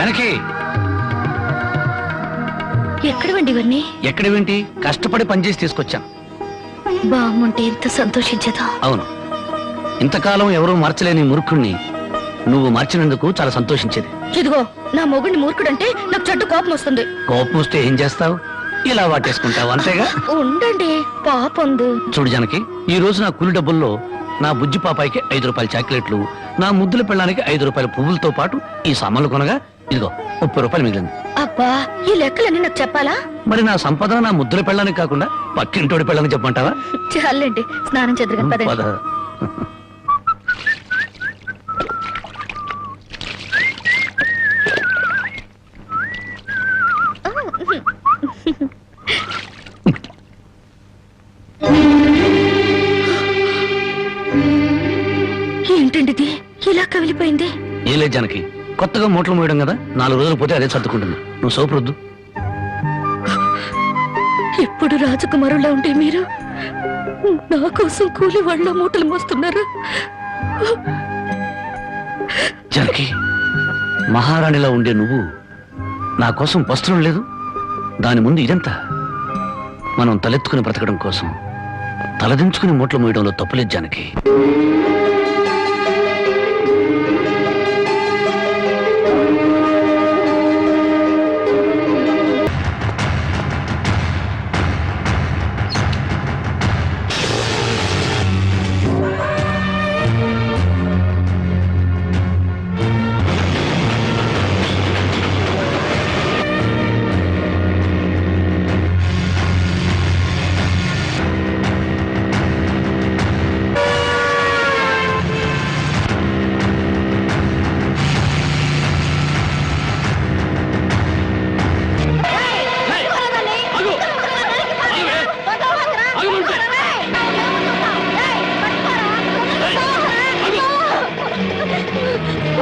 Janaki! ఎక్కడవండి ఇవన్నీ? ఎక్కడేంటి కష్టపడి పనిచేసి తీసుకొచ్చాను. బామ్ముంటే ఎంత సంతోషించదా. అవును. ఇంతకాలం ఎవరూ మార్చలేని మూర్ఖుణ్ణి నువ్వు మార్చినందుకు చాలా సంతోషించేది. ఇదిగో నా మొగుడిని మూర్ఖుడంటే నాకు చెడ్డ కోపం వస్తుంది. కోపం వస్తే ఏం చేస్తావు? ఇలా వాటేసుకుంటావు అంతేగా? ఉండండి పాపందు. చూడు జనకి ఈ రోజు నా కూలి డబ్బుల్లో నా బుజ్జి పాపాయికి ఐదు రూపాయల చాక్లెట్లు నా ముద్దుల పెళ్ళానికి ఐదు రూపాయల పువ్వులతో పాటు ఈ సామాన్లు కొనగా ఇదిగో ముప్పై రూపాయలు మిగిలింది. అబ్బా ఈ లెక్కలన్నీ నాకు చెప్పాలా? మరి నా సంపద నా ముద్దుల పెళ్ళానికి కాకుండా పక్కింటోడి పెళ్ళానికి చెప్పమంటావా? చాలండి స్నానం చెద్దరు పద. ఏంటండి ఇలా కవిలిపోయింది? ఏం లేదు జనకి కొత్తగా మూటలు మోయడం కదా? నాలుగు రోజులు పోతే అదే సర్దుకుంటుంది నువ్వు సోపు రుద్దు. ఎప్పుడు రాజకుమారులా ఉంటే మీరు? నా కోసం కూలి వాళ్ళ మూటలు మోస్తున్నారు? జనకి మహారాణిలా ఉండే నువ్వు నా కోసం వస్త్రం లేదు. దాని ముందు ఇదంతా. మనం తలెత్తుకుని బ్రతకడం కోసం తలదించుకుని మూటలు మోయడంలో తప్పులేదు జానకి.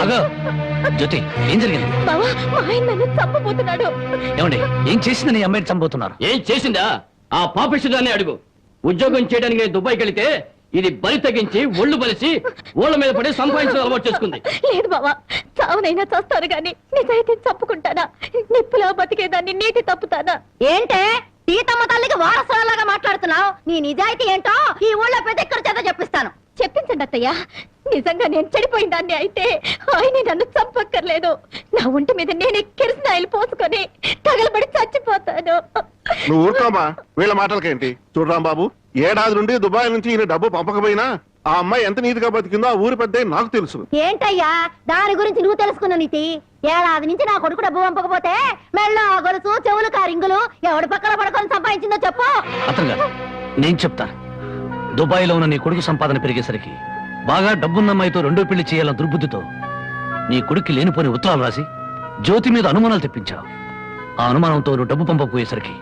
అగో జ్యోతి ఏం జరిగింది? బావా మా ఆయన నన్ను చంపబోతున్నాడు. ఏమండి ఏం చేసిందని ఈ అమ్మాయిని చంపుతున్నారు ఏం చేసిందా? ఆ పాపిష్టిదాన్ని అడుగు. ఉద్యోగం చేయడానికి నేను దుబాయ్కి వెళితే ఇది బలి తగ్గించి ఒళ్ళు బలిసి ఓళ్ళ మీద పడి సంపాదించడం అలవాటు చేసుకుంది. లేదు బావా చావునైనా చస్తాను గాని నిజాయితీ చప్పుకుంటానా నిప్పులో బతికేదాన్ని నీటి తప్పుతానా? ఏంటే? సీతమ్మ తల్లికి వారసులాగా మాట్లాడుతున్నావు? నీ నిజాయితీ ఏంటో ఈ ఊళ్ళో ప్రతి ఒక్కరి చేత చెప్పిస్తాను. చెప్పించండి అత్తయ్య. నిజంగా నేను చెడిపోయిన దాన్ని అయితే ఆయన నన్ను చంపక్కర్లేదు. నా ఒంటి మీద నేనే కిరసిన ఆయిల్ పోసుకొని తగలబడి చచ్చిపోతాను. నువ్వు ఊరుకోమా? వీళ్ళ మాటలకేంటి? చూడరాం బాబు ఏడాది నుండి దుబాయ్ నుంచి ఈయన డబ్బు పంపకపోయినా ఆ అమ్మాయి ఎంత నీతిగా బతికిందో ఆ ఊరి పెద్ద నాకు తెలుసు. ఏంటయ్యా? దాని గురించి నువ్వు తెలుసుకున్న నీతి? ఏడాది నుంచి నా కొడుకు డబ్బు పంపకపోతే మెళ్ళ గొలుసు చెవులు కారింగులు ఎవడి పక్కన పడుకొని సంపాదించిందో చెప్పు. అతను నేను చెప్తాను. దుబాయ్లో ఉన్న నీ కొడుకు సంపాదన పెరిగేసరికి బాగా డబ్బున్న అమ్మాయితో రెండో పెళ్ళి చేయాలన్న దుర్బుద్ధితో నీ కొడుక్కి లేనిపోని ఉత్తరాలు రాసి జ్యోతి మీద అనుమానాలు తెప్పించావు. ఆ అనుమానంతో నువ్వు డబ్బు పంపకపోయేసరికి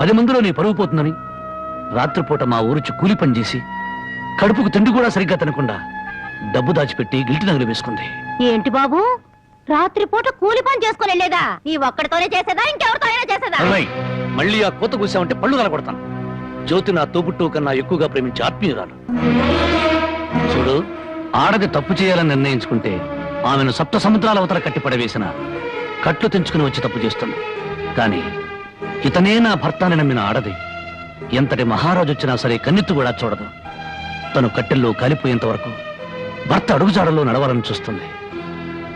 పది మందిలో నీ పరుగు పోతుందని రాత్రిపూట మా ఊరిచి కూలి పని చేసి కడుపుకు తిండి కూడా సరిగ్గా తినకుండా డబ్బు దాచిపెట్టి గిల్టి నగలు వేసుకుంది. ఏంటి బాబు? రాత్రి పూట కూలి పని చేసుకుని వెళ్ళేదా? నీ ఒక్కడితోనే చేసేదా? ఇంకెవరితో అయినా చేసేదా మళ్ళీ ఆ కోత కూసావంటే పళ్ళు కలగొడతాను. జ్యోతి నా తోబుట్టు కన్నా ఎక్కువగా ప్రేమించే ఆత్మీయురాలు. చూడు ఆడది తప్పు చేయాలని నిర్ణయించుకుంటే ఆమెను సప్త సముద్రాల అవతల కట్టి పడవేసిన కట్లు తెంచుకుని వచ్చి తప్పు చేస్తుంది. కానీ ఇతనే నా భర్తని నమ్మిన ఆడది ఎంతటి మహారాజు వచ్చినా సరే కన్నెత్తు కూడా చూడదు. తను కట్టెల్లో కాలిపోయేంత వరకు భర్త అడుగుజాడల్లో నడవాలని చూస్తుంది.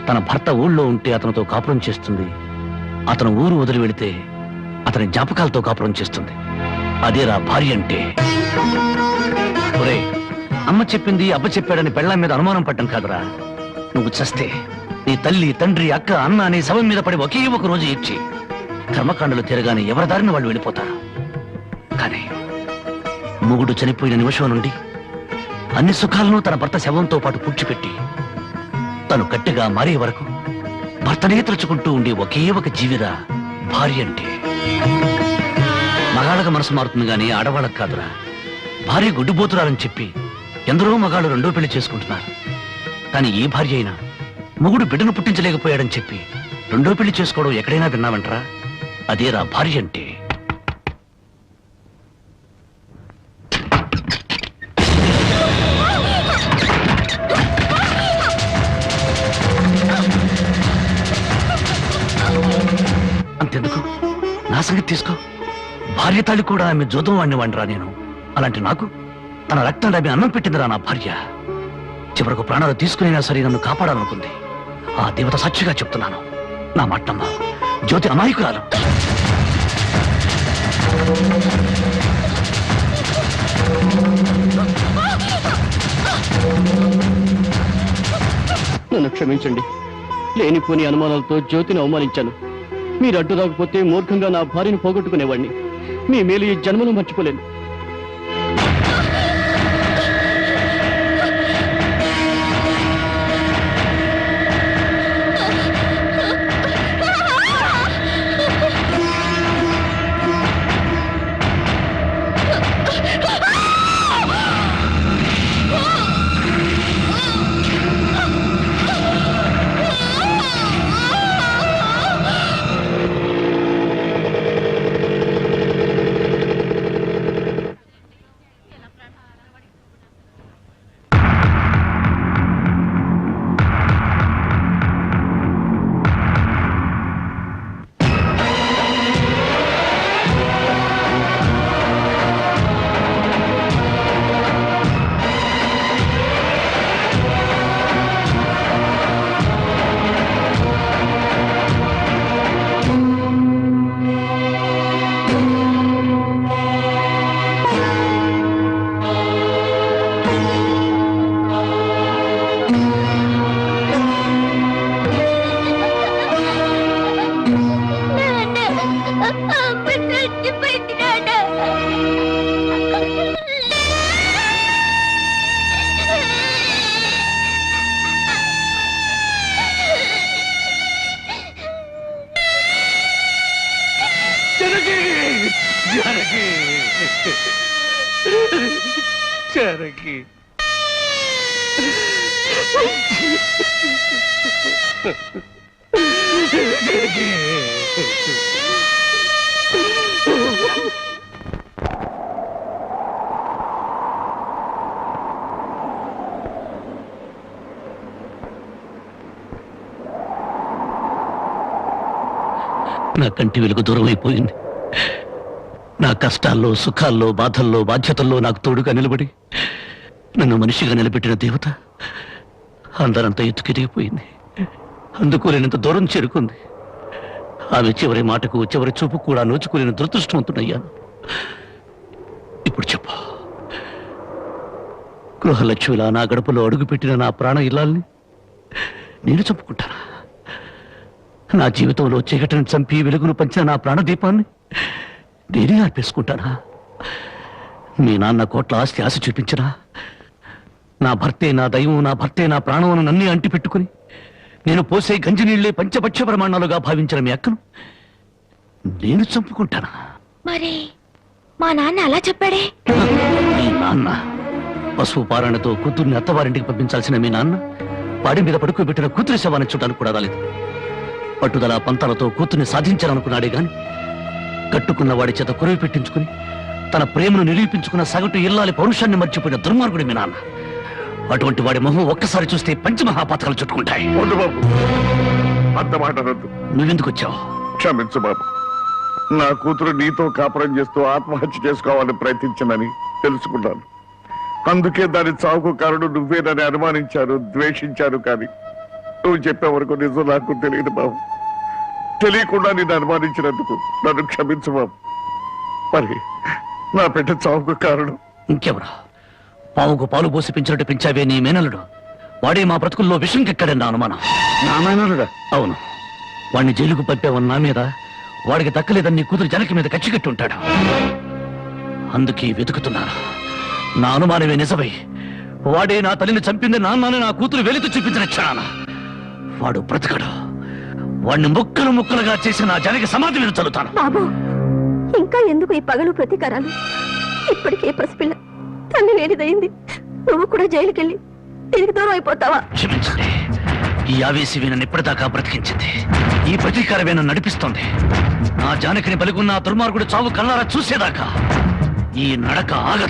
తన భర్త ఊళ్ళో ఉంటే అతనితో కాపురం చేస్తుంది. అతను ఊరు వదిలి వెళితే అతని జ్ఞాపకాలతో కాపురం చేస్తుంది. అదేరా భార్య అంటే. ఒరే అమ్మ చెప్పింది అబ్బ చెప్పాడని పెళ్ళాం మీద అనుమానం పడ్డం కాదురా. నువ్వు చస్తే నీ తల్లి తండ్రి అక్క అన్న అనే శవం మీద పడి ఒకే ఒక రోజు ఇచ్చి కర్మకాండలు తిరగానే ఎవరి దారిని వాళ్ళు వెళ్ళిపోతారు. కానీ మొగుడు చనిపోయిన నిమిషం నుండి అన్ని సుఖాలను తన భర్త శవంతో పాటు పుడ్చిపెట్టి తను గట్టిగా మారే వరకు భర్తనే తలుచుకుంటూ ఉండే ఒకే ఒక జీవిరా భార్య అంటే. మగాళ్ళకి మనసు మారుతుంది కానీ ఆడవాళ్ళకి కాదురా. భార్య గుడ్డిపోతురాలని చెప్పి ఎందరో మగాళ్ళు రెండో పెళ్ళి చేసుకుంటున్నారు. కానీ ఈ భార్య అయినా మొగుడు బిడ్డను పుట్టించలేకపోయాడని చెప్పి రెండో పెళ్ళి చేసుకోవడం ఎక్కడైనా విన్నావంటరా? అదేరా భార్య అంటే. అంతెందుకు? నా సంగతి తీసుకో. భార్య తాళి కూడా ఆమె జోదం వాడిని వండరా నేను. అలాంటి నాకు తన రక్తం డబ్బి అన్నం పెట్టిందిరా నా భార్య. చివరకు ప్రాణాలు తీసుకునే సరే నన్ను కాపాడాలనుకుంది. ఆ దేవత సచ్చిగా చెప్తున్నాను. నా మట్టమ్మ జ్యోతి అమాయకురాలు. నన్ను క్షమించండి. లేనిపోని అనుమానాలతో జ్యోతిని అవమానించాను. మీరు అడ్డు రాకపోతే మూర్ఖంగా నా భార్యను పోగొట్టుకునేవాడిని మీ మేలు ఈ జన్మను మర్చిపోలేను. జనకి జనకి నా కంటి వెలుగు దూరం అయిపోయింది నా కష్టాల్లో సుఖాల్లో బాధల్లో బాధ్యతల్లో నాకు తోడుగా నిలబడి నన్ను మనిషిగా నిలబెట్టిన దేవత అందరంతా ఎత్తుకెరిగిపోయింది అందుకోలేనంత దూరం చేరుకుంది. ఆమె చివరి మాటకు చివరి చూపు కూడా నోచుకోలేని దురదృష్టవంతుడయ్యాను. ఇప్పుడు చెప్పు. గృహలక్ష్మిలా నా గడపలో అడుగుపెట్టిన నా ప్రాణ ఇల్లాల్ని నేను చంపుకుంటానా? నా జీవితంలో చీకటిని చంపి వెలుగును పంచిన నా ప్రాణదీపాన్ని నేనే అర్పేసుకుంటానా మీ నాన్న కోట్ల ఆస్తి ఆశ చూపించనా నా భర్తే నా దైవం నా భర్తే నా ప్రాణమును నన్నే అంటి పెట్టుకుని నేను పోసే గంజి నీళ్ళే పంచపక్ష ప్రమాణాలుగా భావించిన మీ అక్కను నేను చంపుకుంటానా? మరి మా నాన్న అలా చెప్పాడే? మీ నాన్న పశువు పారాయణతో కూతుర్ని అత్తవారింటికి పంపించాల్సిన మీ నాన్న వాడి మీద పడుకోబెట్టిన కూతురి శవాన్ని చూడడానికి కూడా రాలేదు. పట్టుదల పంతాలతో కూతుర్ని సాధించాలనుకున్నాడే గాని కట్టుకున్న వాడి చేత కురవి పెట్టించుకుని తన ప్రేమను నిరూపించుకున్న సగటు ఇల్లాలి పౌరుషాన్ని మర్చిపోయిన దుర్మార్గుడి మీ నాన్న. అటువంటి వాడి మొహం ఒక్కసారి చూస్తే పంచమహాపాతకాలు చుట్టుకుంటాయి. వద్దు బాబు. అంత మాట అనొద్దు. నువ్వెందుకు వచ్చావు? క్షమించు బాబు. నా కూతురు నీతో కాపురం చేస్తూ ఆత్మహత్య చేసుకోవాలని ప్రయత్నించిందని తెలుసుకున్నాను. అందుకే దాని చావుకు కారణం నువ్వేనని అనుమానించారు ద్వేషించారు కానీ నువ్వు చెప్పే వరకు నిజం నాకు తెలియదు బాబు. తెలియకుండా నిన్ను అనుమానించినందుకు నన్ను క్షమించు బాబు. మరి నా బిడ్డ చావుకు కారణం. ఇంకెవరా? పావుకు పాలు పోసి పెంచినట్టు పెంచావే నీ మేనలుడు వాడే మా బ్రతుకుల్లో విషం నా అనుమానం. నారాయణుడా అవును. వాడిని జైలుకు పంపావన్న నా మీద. వాడికి దక్కలేదని నీ కూతురు జనకి మీద కచ్చి కట్టి ఉంటాడు. అందుకే వెతుకుతున్నాను. నా అనుమానమే నిజమై వాడే నా తల్లిని చంపింది నాన్నని నా కూతురు వెలితో చూపించిన క్షణాన వాడు బ్రతకడు. వాడిని ముక్కలు ముక్కలుగా చేసి నా జనకి సమాధి మీద చల్లుతాను. బాబు ఇంకా ఎందుకు ఈ పగలు ప్రతీకారాలు? ఇప్పటికే పసిపిల్ల తల్లి లేనిదయింది నువ్వు కూడా జైలుకెళ్ళి తిరిగి దూరం అయిపోతావా? క్షమించండి. ఈ ఆవేశం నన్ను ఇప్పటిదాకా బ్రతికించింది. ఈ ప్రతీకారమే నన్ను నడిపిస్తోంది. నా జానకిని బలిగున్న దుర్మార్గుడు చావు కల్లారా చూసేదాకా. ఈ నడక ఆగదు.